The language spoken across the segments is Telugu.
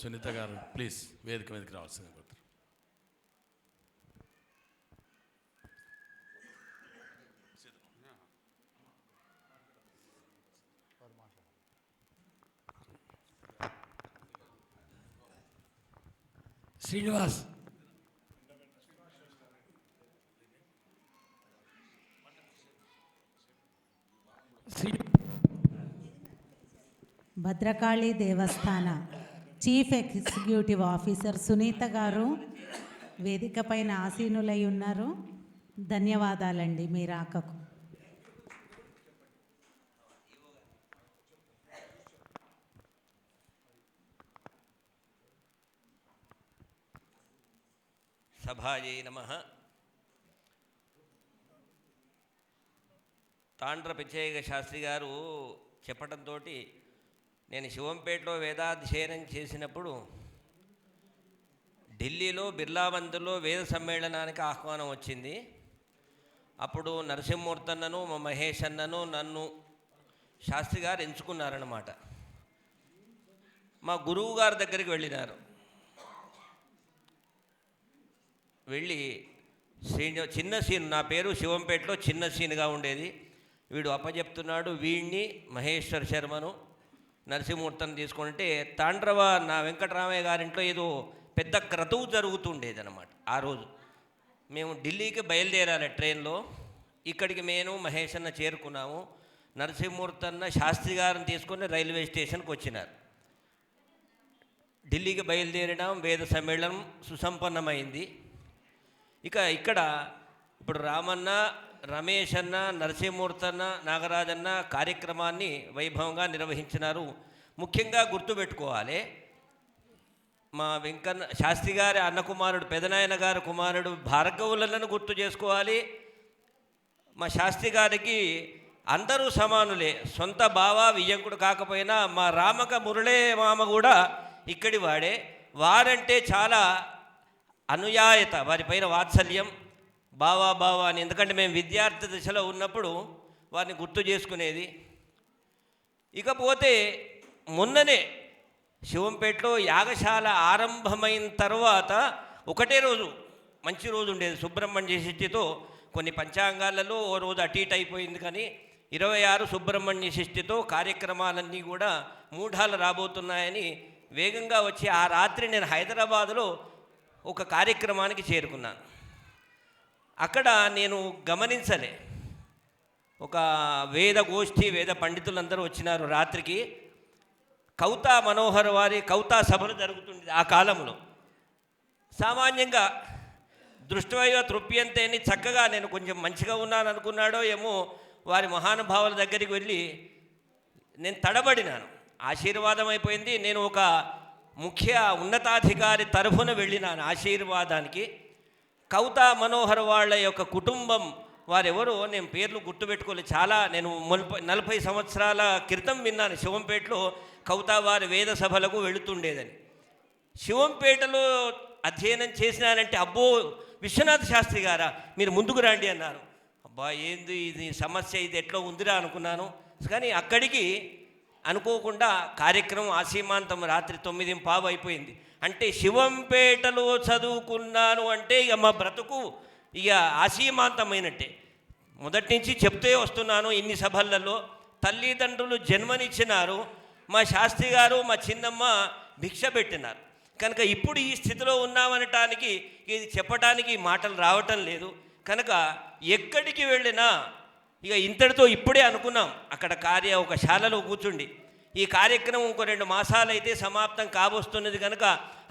సునీత గారు ప్లీజ్ వేదిక మీదకి రావాల్సింది కోరుతున్నాను. శ్రీనివాస్ శ్రీ భద్రకాళి దేవస్థాన చీఫ్ ఎగ్జిక్యూటివ్ ఆఫీసర్ సునీత గారు వేదిక పైన ఆసీనులై ఉన్నారు. ధన్యవాదాలండి మీ రాకకు. సభాయై నమ. తాండ్ర పిచ్చయ్య శాస్త్రి గారు చెప్పడంతో నేను శివంపేటలో వేదాధ్యయనం చేసినప్పుడు ఢిల్లీలో బిర్లా మందిర్లో వేద సమ్మేళనానికి ఆహ్వానం వచ్చింది. అప్పుడు నరసింహమూర్తన్నను మా మహేష్ అన్నను నన్ను శాస్త్రి గారు ఎంచుకున్నారన్నమాట. మా గురువు గారి దగ్గరికి వెళ్ళినారు. వెళ్ళి శ్రీని చిన్న సీన్ నా పేరు శివంపేటలో చిన్న సీన్గా ఉండేది. వీడు అప్పజెప్తున్నాడు వీడిని మహేశ్వర్ శర్మను నరసింహమూర్తిని తీసుకుంటే తాండ్రవ నా వెంకటరామయ్య గారింట్లో ఏదో పెద్ద క్రతువు జరుగుతుండేది అనమాట ఆ రోజు. మేము ఢిల్లీకి బయలుదేరాలి ట్రైన్లో. ఇక్కడికి నేను మహేష్ అన్న చేరుకున్నాము. నరసింహమూర్తి అన్న శాస్త్రి గారిని తీసుకొని రైల్వే స్టేషన్కి వచ్చినారు. ఢిల్లీకి బయలుదేరడం వేద సమ్మేళనం సుసంపన్నమైంది. ఇక ఇక్కడ ఇప్పుడు రామన్న రమేష్ అన్న నరసింహమూర్తన్న నాగరాజన్న కార్యక్రమాన్ని వైభవంగా నిర్వహించినారు. ముఖ్యంగా గుర్తుపెట్టుకోవాలి మా వెంకన్న శాస్త్రి గారి అన్నకుమారుడు పెదనాయన గారి కుమారుడు భార్గవులను గుర్తు చేసుకోవాలి. మా శాస్త్రి గారికి అందరూ సమానులే సొంత బావ వియ్యంకుడు కాకపోయినా మా రామక మురళే మామ కూడా ఇక్కడి వాడే. వారంటే చాలా అనుయాయత వారిపైన వాత్సల్యం బావా బావా అని. ఎందుకంటే మేము విద్యార్థి దశలో ఉన్నప్పుడు వారిని గుర్తు చేసుకునేది. ఇకపోతే మొన్ననే శివంపేటలో యాగశాల ఆరంభమైన తర్వాత ఒకటే రోజు మంచి రోజు ఉండేది. సుబ్రహ్మణ్య షష్ఠితో కొన్ని పంచాంగాలలో ఓ రోజు అటు ఇటు అయిపోయింది కానీ ఇరవై ఆరు సుబ్రహ్మణ్య షష్ఠితో కార్యక్రమాలన్నీ కూడా మూఢాలు రాబోతున్నాయని వేగంగా వచ్చి ఆ రాత్రి నేను హైదరాబాదులో ఒక కార్యక్రమానికి చేరుకున్నాను. అక్కడ నేను గమనించలే. ఒక వేద గోష్ఠి వేద పండితులందరూ వచ్చినారు రాత్రికి. కౌతా మనోహర్ వారి కౌతా సభలు జరుగుతుంది ఆ కాలంలో. సామాన్యంగా దృష్టివైవ తృప్యంతే అని చక్కగా నేను కొంచెం మంచిగా ఉన్నాను అనుకున్నాడో ఏమో వారి మహానుభావుల దగ్గరికి వెళ్ళి నేను తడబడినాను. ఆశీర్వాదం అయిపోయింది నేను ఒక ముఖ్య ఉన్నతాధికారి తరఫున వెళ్ళినాను ఆశీర్వాదానికి. కవితా మనోహర్ వాళ్ళ యొక్క కుటుంబం వారెవరో నేను పేర్లు గుర్తుపెట్టుకోలేదు చాలా నేను ముల్పై నలభై సంవత్సరాల క్రితం విన్నాను. శివంపేటలో కవితా వారి వేద సభలకు వెళుతుండేదని. శివంపేటలో అధ్యయనం చేసినానంటే అబ్బో విశ్వనాథ శాస్త్రి గారా మీరు ముందుకు రండి అన్నారు. అబ్బా ఏంది ఇది సమస్య ఇది ఎట్లా ఉందిరా అనుకున్నాను. కానీ అక్కడికి అనుకోకుండా కార్యక్రమం ఆసీమాంతం రాత్రి తొమ్మిది పావు అయిపోయింది. అంటే శివంపేటలో చదువుకున్నాను అంటే ఇక మా బ్రతుకు ఇక ఆసీమాంతమైనట్టే. మొదటి నుంచి చెప్తే వస్తున్నాను ఇన్ని సభలలో. తల్లిదండ్రులు జన్మనిచ్చినారు. మా శాస్త్రి గారు మా చిన్నమ్మ భిక్ష పెట్టినారు. కనుక ఇప్పుడు ఈ స్థితిలో ఉన్నామనటానికి ఇది చెప్పటానికి మాటలు రావటం లేదు. కనుక ఎక్కడికి వెళ్ళినా ఇక ఇంతటితో ఇప్పుడే అనుకున్నాం. అక్కడ కార్య ఒక శాలలో కూర్చుండి. ఈ కార్యక్రమం ఒక రెండు మాసాలైతే సమాప్తం కాబోస్తున్నది కనుక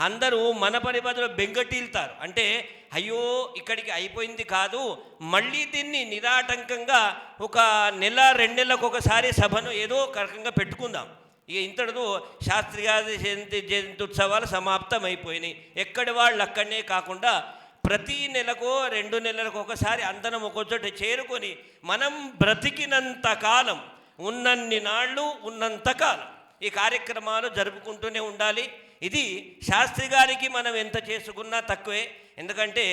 అందరూ మన పని బదులు బెంగటీల్తారు. అంటే అయ్యో ఇక్కడికి అయిపోయింది కాదు మళ్ళీ దీన్ని నిరాటంకంగా ఒక నెల రెండు నెలలకు ఒకసారి సభను ఏదో ఒక రకంగా పెట్టుకుందాం. ఇక ఇంతటితో శాస్త్రి గారి జయంతి జయంత్యుత్సవాలు సమాప్తం అయిపోయినాయి ఎక్కడి వాళ్ళు అక్కడనే కాకుండా ప్రతి నెలకో రెండు నెలలకు ఒకసారి అందరం ఒకచోట చేరుకొని మనం బ్రతికినంత కాలం ఉన్నన్ని నాళ్ళు ఉన్నంత కాలం ఈ కార్యక్రమాలు జరుపుకుంటూనే ఉండాలి. ఇది శాస్త్రి గారికి మనం ఎంత చేసుకున్నా తక్కువే. ఎందుకంటే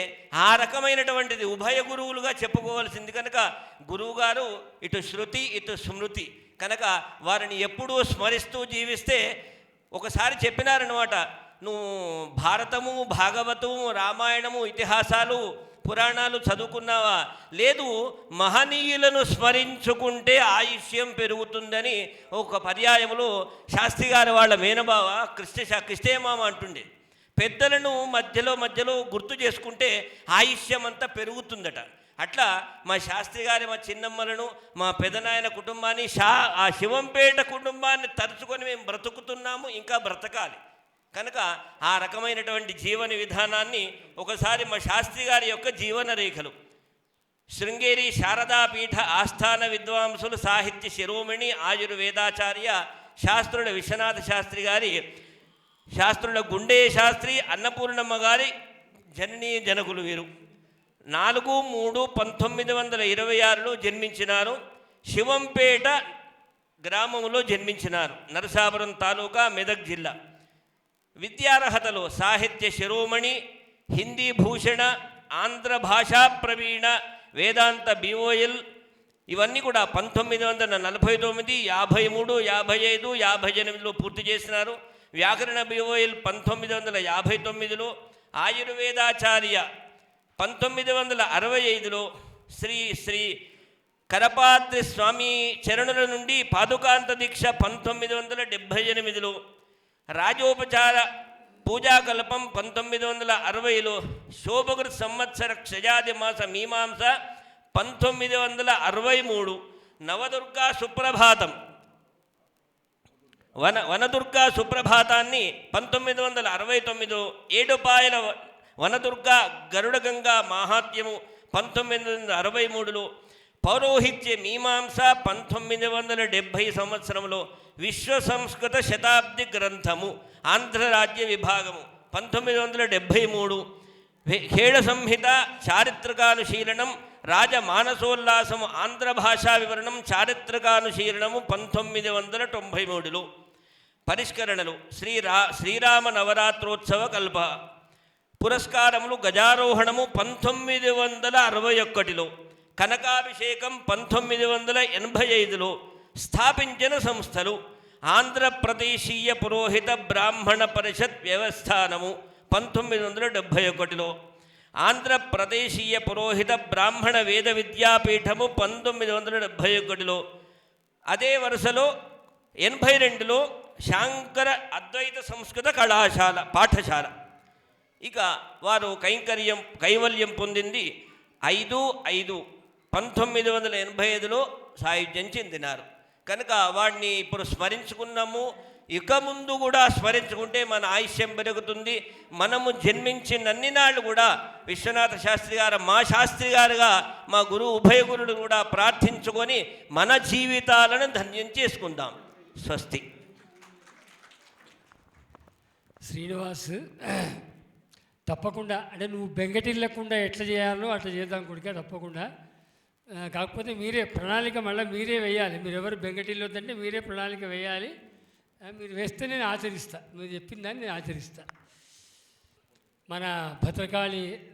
ఆ రకమైనటువంటిది ఉభయ గురువులుగా చెప్పుకోవాల్సింది కనుక గురువుగారు ఇటు శృతి ఇటు స్మృతి. కనుక వారిని ఎప్పుడూ స్మరిస్తూ జీవిస్తే ఒకసారి చెప్పినారనమాట నువ్వు భారతము భాగవతము రామాయణము ఇతిహాసాలు పురాణాలు చదువుకున్నావా? లేదు మహనీయులను స్మరించుకుంటే ఆయుష్యం పెరుగుతుందని ఒక పర్యాయములో శాస్త్రి గారి వాళ్ళ మేనబావ కృష్ణ కృష్ణమామ అంటుండే. పెద్దలను మధ్యలో మధ్యలో గుర్తు చేసుకుంటే ఆయుష్యం అంతా పెరుగుతుందట. అట్లా మా శాస్త్రి గారి మా చిన్నమ్మలను మా పెదనాయన కుటుంబాన్ని షా ఆ శివంపేట కుటుంబాన్ని తరుచుకొని మేము బ్రతుకుతున్నాము ఇంకా బ్రతకాలి. కనుక ఆ రకమైనటువంటి జీవన విధానాన్ని ఒకసారి మా శాస్త్రి గారి యొక్క జీవన రేఖలు. శృంగేరి శారదాపీఠ ఆస్థాన విద్వాంసులు సాహిత్య శిరోమణి ఆయుర్వేదాచార్య శాస్త్రుల విశ్వనాథ శాస్త్రి గారి శాస్త్రుల గుండే శాస్త్రి అన్నపూర్ణమ్మ గారి జననీయ జనకులు వీరు. నాలుగు మూడు పంతొమ్మిది వందల ఇరవై ఆరులో జన్మించినారు. శివంపేట గ్రామంలో జన్మించినారు. నరసాపురం తాలూకా మెదక్ జిల్లా. విద్యార్హతలో సాహిత్య శిరోమణి హిందీ భూషణ ఆంధ్ర భాషా ప్రవీణ వేదాంత బిఓఎల్ ఇవన్నీ కూడా పంతొమ్మిది వందల నలభై తొమ్మిది యాభై మూడు యాభై ఐదు యాభై ఎనిమిదిలో పూర్తి చేసినారు వ్యాకరణ బిఓఎల్ పంతొమ్మిది వందల యాభై తొమ్మిదిలో ఆయుర్వేదాచార్య పంతొమ్మిది వందల అరవై ఐదులో శ్రీ శ్రీ కరపాత్రి స్వామి చరణుల నుండి పాదుకాంత దీక్ష పంతొమ్మిది వందల డెబ్భై ఎనిమిదిలో రాజోపచార పూజాకల్పం పంతొమ్మిది వందల అరవైలో శోభకృత్ సంవత్సర క్షయాది మాస మీమాంస పంతొమ్మిది వందల అరవై మూడు నవదుర్గా సుప్రభాతం. వన వనదుర్గా సుప్రభాతాన్ని పంతొమ్మిది వందల అరవై తొమ్మిది ఏడుపాయల వనదుర్గా గరుడగంగా మాహాత్మ్యము పంతొమ్మిది వందల అరవై మూడులో పౌరోహిత్య మీమాంస పంతొమ్మిది వందల డెబ్భై సంవత్సరంలో విశ్వ సంస్కృత శతాబ్ది గ్రంథము ఆంధ్రరాజ్య విభాగము పంతొమ్మిది వందల డెబ్భై మూడు. హేళ సంహిత చారిత్రకానుశీలనం రాజమానసోల్లాసము ఆంధ్ర భాషా వివరణం చారిత్రకానుశీలనము పంతొమ్మిది వందల తొంభై మూడులో. పరిష్కరణలు శ్రీరా శ్రీరామ నవరాత్రోత్సవ కల్ప. పురస్కారములు గజారోహణము పంతొమ్మిది వందల అరవై ఒక్కటిలో. కనకాభిషేకం పంతొమ్మిది వందల ఎనభై ఐదులో. స్థాపించిన సంస్థలు ఆంధ్రప్రదేశీయ పురోహిత బ్రాహ్మణ పరిషత్ వ్యవస్థానము పంతొమ్మిది వందల డెబ్భై ఒకటిలో ఆంధ్రప్రదేశీయ పురోహిత బ్రాహ్మణ వేద విద్యాపీఠము పంతొమ్మిది వందల డెబ్భై ఒకటిలో అదే వరుసలో ఎనభై రెండులో శాంకర అద్వైత సంస్కృత కళాశాల పాఠశాల ఇక వారు కైంకర్యం కైవల్యం పొందింది ఐదు ఐదు పంతొమ్మిది వందల ఎనభై ఐదులో సాయుధ్యం చెందినారు కనుక వాడిని ఇప్పుడు స్మరించుకున్నాము. ఇక ముందు కూడా స్మరించుకుంటే మన ఆయుష్యం పెరుగుతుంది. మనము జన్మించినన్ని నాళ్ళు కూడా విశ్వనాథ శాస్త్రి గారు మా శాస్త్రి గారుగా మా గురువు ఉభయ గురుడు కూడా ప్రార్థించుకొని మన జీవితాలను ధన్యం చేసుకుందాం. స్వస్తి. శ్రీనివాస్ తప్పకుండా అంటే నువ్వు బెంగటిల్లకుండా ఎట్లా చేయాలో అట్లా చేద్దాం కొడుక తప్పకుండా. కాకపోతే మీరే ప్రణాళిక మళ్ళీ మీరే వేయాలి. మీరు ఎవరు బెంగటిల్లొద్దంటే మీరే ప్రణాళిక వేయాలి. మీరు వేస్తే నేను ఆచరిస్తా. మీరు చెప్పిన దాన్ని నేను ఆచరిస్తా. మన భద్రకాళి